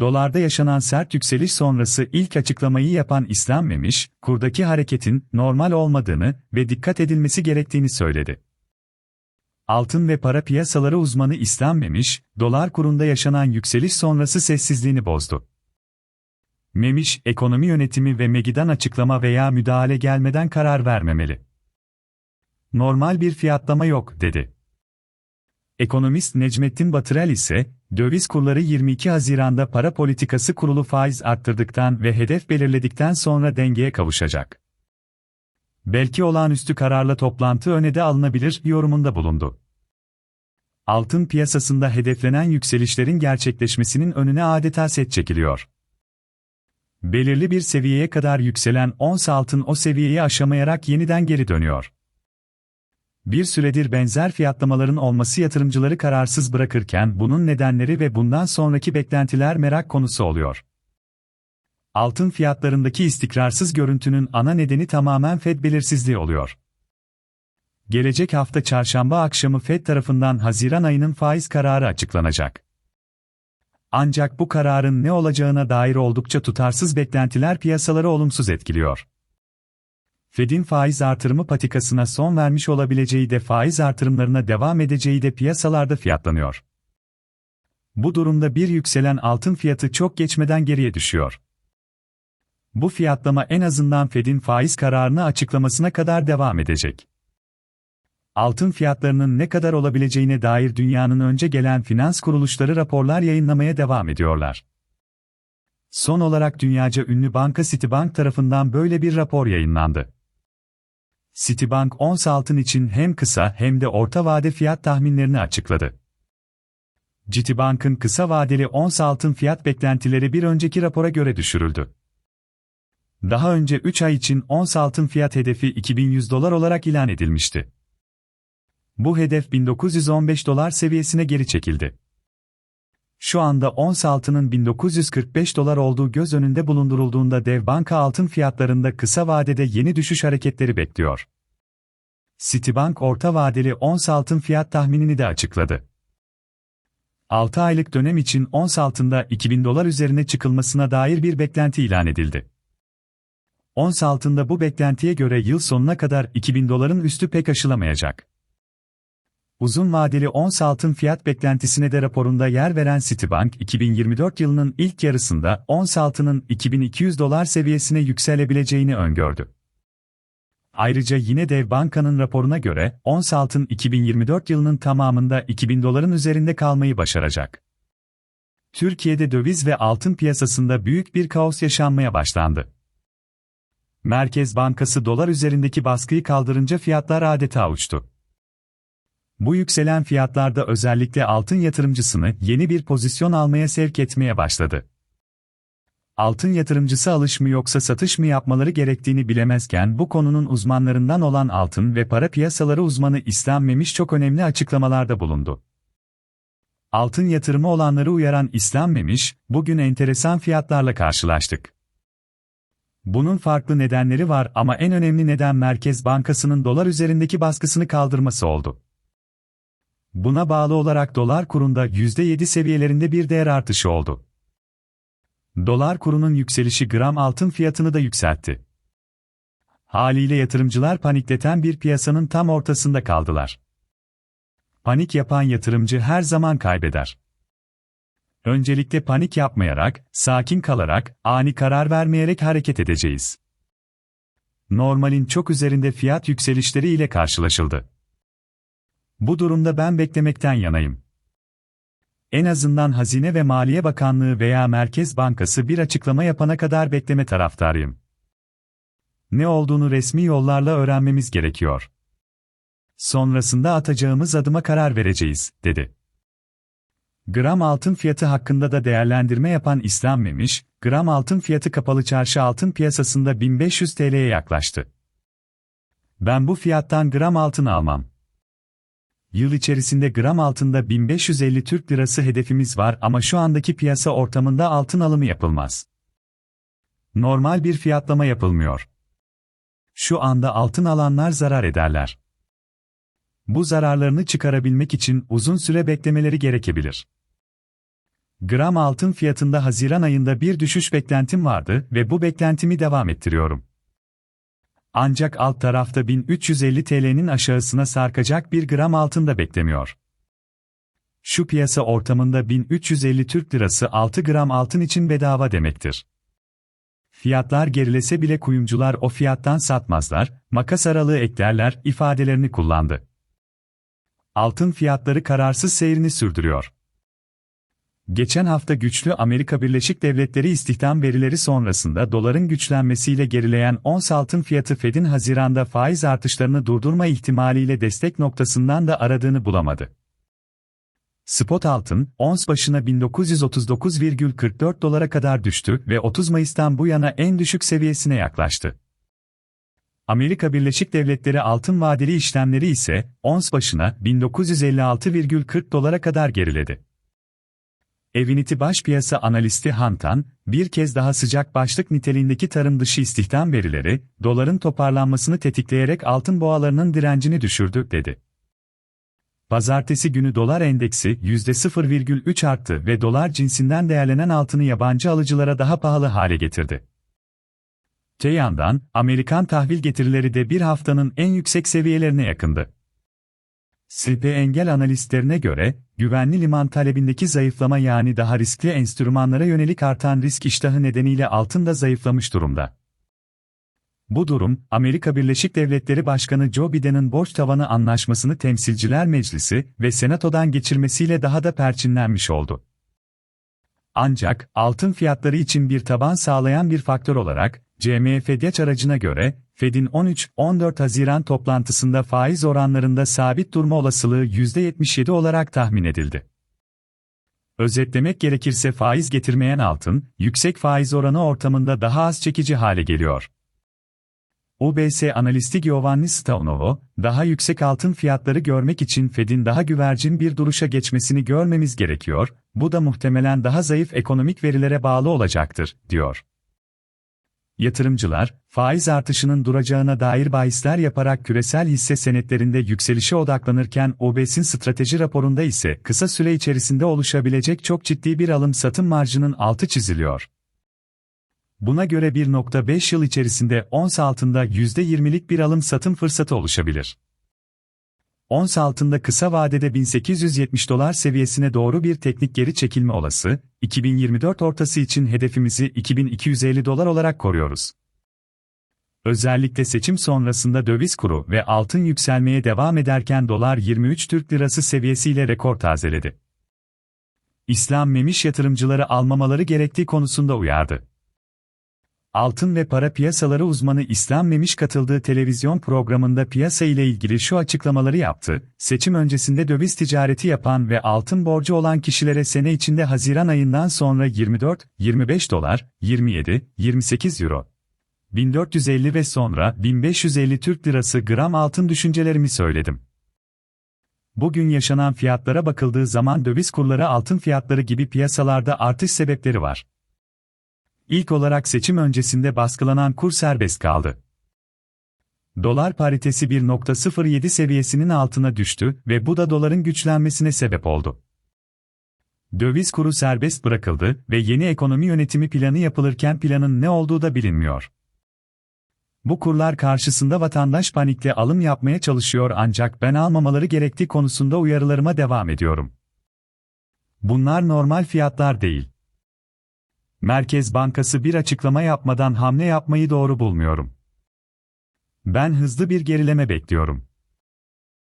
Dolarda yaşanan sert yükseliş sonrası ilk açıklamayı yapan İslam Memiş, kurdaki hareketin normal olmadığını ve dikkat edilmesi gerektiğini söyledi. Altın ve para piyasaları uzmanı İslam Memiş, dolar kurunda yaşanan yükseliş sonrası sessizliğini bozdu. Memiş, ekonomi yönetimi ve MEGİ'den açıklama veya müdahale gelmeden karar vermemeli. Normal bir fiyatlama yok, dedi. Ekonomist Necmettin Batırel ise, döviz kurları 22 Haziran'da para politikası kurulu faiz arttırdıktan ve hedef belirledikten sonra dengeye kavuşacak. Belki olağanüstü kararla toplantı öne de alınabilir yorumunda bulundu. Altın piyasasında hedeflenen yükselişlerin gerçekleşmesinin önüne adeta set çekiliyor. Belirli bir seviyeye kadar yükselen ons altın o seviyeyi aşamayarak yeniden geri dönüyor. Bir süredir benzer fiyatlamaların olması yatırımcıları kararsız bırakırken bunun nedenleri ve bundan sonraki beklentiler merak konusu oluyor. Altın fiyatlarındaki istikrarsız görüntünün ana nedeni tamamen Fed belirsizliği oluyor. Gelecek hafta çarşamba akşamı Fed tarafından Haziran ayının faiz kararı açıklanacak. Ancak bu kararın ne olacağına dair oldukça tutarsız beklentiler piyasaları olumsuz etkiliyor. Fed'in faiz artırımı patikasına son vermiş olabileceği de faiz artırımlarına devam edeceği de piyasalarda fiyatlanıyor. Bu durumda bir yükselen altın fiyatı çok geçmeden geriye düşüyor. Bu fiyatlama en azından Fed'in faiz kararını açıklamasına kadar devam edecek. Altın fiyatlarının ne kadar olabileceğine dair dünyanın önce gelen finans kuruluşları raporlar yayınlamaya devam ediyorlar. Son olarak dünyaca ünlü banka Citibank tarafından böyle bir rapor yayınlandı. Citibank ons altın için hem kısa hem de orta vade fiyat tahminlerini açıkladı. Citibank'ın kısa vadeli ons altın fiyat beklentileri bir önceki rapora göre düşürüldü. Daha önce 3 ay için ons altın fiyat hedefi 2100 dolar olarak ilan edilmişti. Bu hedef 1915 dolar seviyesine geri çekildi. Şu anda ons altının 1945 dolar olduğu göz önünde bulundurulduğunda dev banka altın fiyatlarında kısa vadede yeni düşüş hareketleri bekliyor. Citibank orta vadeli ons altın fiyat tahminini de açıkladı. 6 aylık dönem için ons altında 2000 dolar üzerine çıkılmasına dair bir beklenti ilan edildi. Ons altında bu beklentiye göre yıl sonuna kadar 2000 doların üstü pek aşılamayacak. Uzun vadeli ons altın fiyat beklentisine de raporunda yer veren Citibank, 2024 yılının ilk yarısında ons altının 2200 dolar seviyesine yükselebileceğini öngördü. Ayrıca yine Dev Banka'nın raporuna göre, ons altın 2024 yılının tamamında 2000 doların üzerinde kalmayı başaracak. Türkiye'de döviz ve altın piyasasında büyük bir kaos yaşanmaya başlandı. Merkez Bankası dolar üzerindeki baskıyı kaldırınca fiyatlar adeta uçtu. Bu yükselen fiyatlarda özellikle altın yatırımcısını yeni bir pozisyon almaya sevk etmeye başladı. Altın yatırımcısı alış mı yoksa satış mı yapmaları gerektiğini bilemezken bu konunun uzmanlarından olan altın ve para piyasaları uzmanı İslam Memiş çok önemli açıklamalarda bulundu. Altın yatırımı olanları uyaran İslam Memiş, bugün enteresan fiyatlarla karşılaştık. Bunun farklı nedenleri var ama en önemli neden Merkez Bankası'nın dolar üzerindeki baskısını kaldırması oldu. Buna bağlı olarak dolar kurunda %7 seviyelerinde bir değer artışı oldu. Dolar kurunun yükselişi gram altın fiyatını da yükseltti. Haliyle yatırımcılar panikleten bir piyasanın tam ortasında kaldılar. Panik yapan yatırımcı her zaman kaybeder. Öncelikle panik yapmayarak, sakin kalarak, ani karar vermeyerek hareket edeceğiz. Normalin çok üzerinde fiyat yükselişleri ile karşılaşıldı. Bu durumda ben beklemekten yanayım. En azından Hazine ve Maliye Bakanlığı veya Merkez Bankası bir açıklama yapana kadar bekleme taraftarıyım. Ne olduğunu resmi yollarla öğrenmemiz gerekiyor. Sonrasında atacağımız adıma karar vereceğiz, dedi. Gram altın fiyatı hakkında da değerlendirme yapan İslam Memiş, gram altın fiyatı kapalı çarşı altın piyasasında 1500 TL'ye yaklaştı. Ben bu fiyattan gram altın almam. Yıl içerisinde gram altında 1550 Türk Lirası hedefimiz var ama şu andaki piyasa ortamında altın alımı yapılmaz. Normal bir fiyatlama yapılmıyor. Şu anda altın alanlar zarar ederler. Bu zararlarını çıkarabilmek için uzun süre beklemeleri gerekebilir. Gram altın fiyatında Haziran ayında bir düşüş beklentim vardı ve bu beklentimi devam ettiriyorum. Ancak alt tarafta 1350 TL'nin aşağısına sarkacak bir gram altın da beklemiyor. Şu piyasa ortamında 1350 Türk Lirası 6 gram altın için bedava demektir. Fiyatlar gerilese bile kuyumcular o fiyattan satmazlar, makas aralığı eklerler ifadelerini kullandı. Altın fiyatları kararsız seyrini sürdürüyor. Geçen hafta güçlü Amerika Birleşik Devletleri istihdam verileri sonrasında doların güçlenmesiyle gerileyen ons altın fiyatı Fed'in Haziran'da faiz artışlarını durdurma ihtimaliyle destek noktasından da aradığını bulamadı. Spot altın, ons başına 1939,44 dolara kadar düştü ve 30 Mayıs'tan bu yana en düşük seviyesine yaklaştı. Amerika Birleşik Devletleri altın vadeli işlemleri ise ons başına 1956,40 dolara kadar geriledi. Evinity baş piyasa analisti Hantan, bir kez daha sıcak başlık niteliğindeki tarım dışı istihdam verileri, doların toparlanmasını tetikleyerek altın boğalarının direncini düşürdü, dedi. Pazartesi günü dolar endeksi %0,3 arttı ve dolar cinsinden değerlenen altını yabancı alıcılara daha pahalı hale getirdi. Te yandan, Amerikan tahvil getirileri de bir haftanın en yüksek seviyelerine yakındı. SP Engel analistlerine göre, güvenli liman talebindeki zayıflama yani daha riskli enstrümanlara yönelik artan risk iştahı nedeniyle altın da zayıflamış durumda. Bu durum, Amerika Birleşik Devletleri Başkanı Joe Biden'ın borç tavanı anlaşmasını Temsilciler Meclisi ve Senato'dan geçirmesiyle daha da perçinlenmiş oldu. Ancak, altın fiyatları için bir taban sağlayan bir faktör olarak, CMFDH aracına göre, Fed'in 13-14 Haziran toplantısında faiz oranlarında sabit durma olasılığı %77 olarak tahmin edildi. Özetlemek gerekirse faiz getirmeyen altın, yüksek faiz oranı ortamında daha az çekici hale geliyor. UBS analisti Giovanni Staunovo, daha yüksek altın fiyatları görmek için Fed'in daha güvercin bir duruşa geçmesini görmemiz gerekiyor, bu da muhtemelen daha zayıf ekonomik verilere bağlı olacaktır, diyor. Yatırımcılar, faiz artışının duracağına dair bahisler yaparak küresel hisse senetlerinde yükselişe odaklanırken OBS'in strateji raporunda ise kısa süre içerisinde oluşabilecek çok ciddi bir alım-satım marjının altı çiziliyor. Buna göre 1.5 yıl içerisinde ons altında %20'lik bir alım-satım fırsatı oluşabilir. Ons altında kısa vadede 1870 dolar seviyesine doğru bir teknik geri çekilme olası, 2024 ortası için hedefimizi 2250 dolar olarak koruyoruz. Özellikle seçim sonrasında döviz kuru ve altın yükselmeye devam ederken dolar 23 Türk Lirası seviyesiyle rekor tazeledi. İslam Memiş yatırımcıları almamaları gerektiği konusunda uyardı. Altın ve para piyasaları uzmanı İslam Memiş katıldığı televizyon programında piyasa ile ilgili şu açıklamaları yaptı. Seçim öncesinde döviz ticareti yapan ve altın borcu olan kişilere sene içinde Haziran ayından sonra 24, 25 dolar, 27, 28 euro, 1450 ve sonra 1550 Türk Lirası gram altın düşüncelerimi söyledim. Bugün yaşanan fiyatlara bakıldığı zaman döviz kurları altın fiyatları gibi piyasalarda artış sebepleri var. İlk olarak seçim öncesinde baskılanan kur serbest kaldı. Dolar paritesi 1.07 seviyesinin altına düştü ve bu da doların güçlenmesine sebep oldu. Döviz kuru serbest bırakıldı ve yeni ekonomi yönetimi planı yapılırken planın ne olduğu da bilinmiyor. Bu kurlar karşısında vatandaş panikle alım yapmaya çalışıyor ancak ben almamaları gerektiği konusunda uyarılarıma devam ediyorum. Bunlar normal fiyatlar değil. Merkez Bankası bir açıklama yapmadan hamle yapmayı doğru bulmuyorum. Ben hızlı bir gerileme bekliyorum.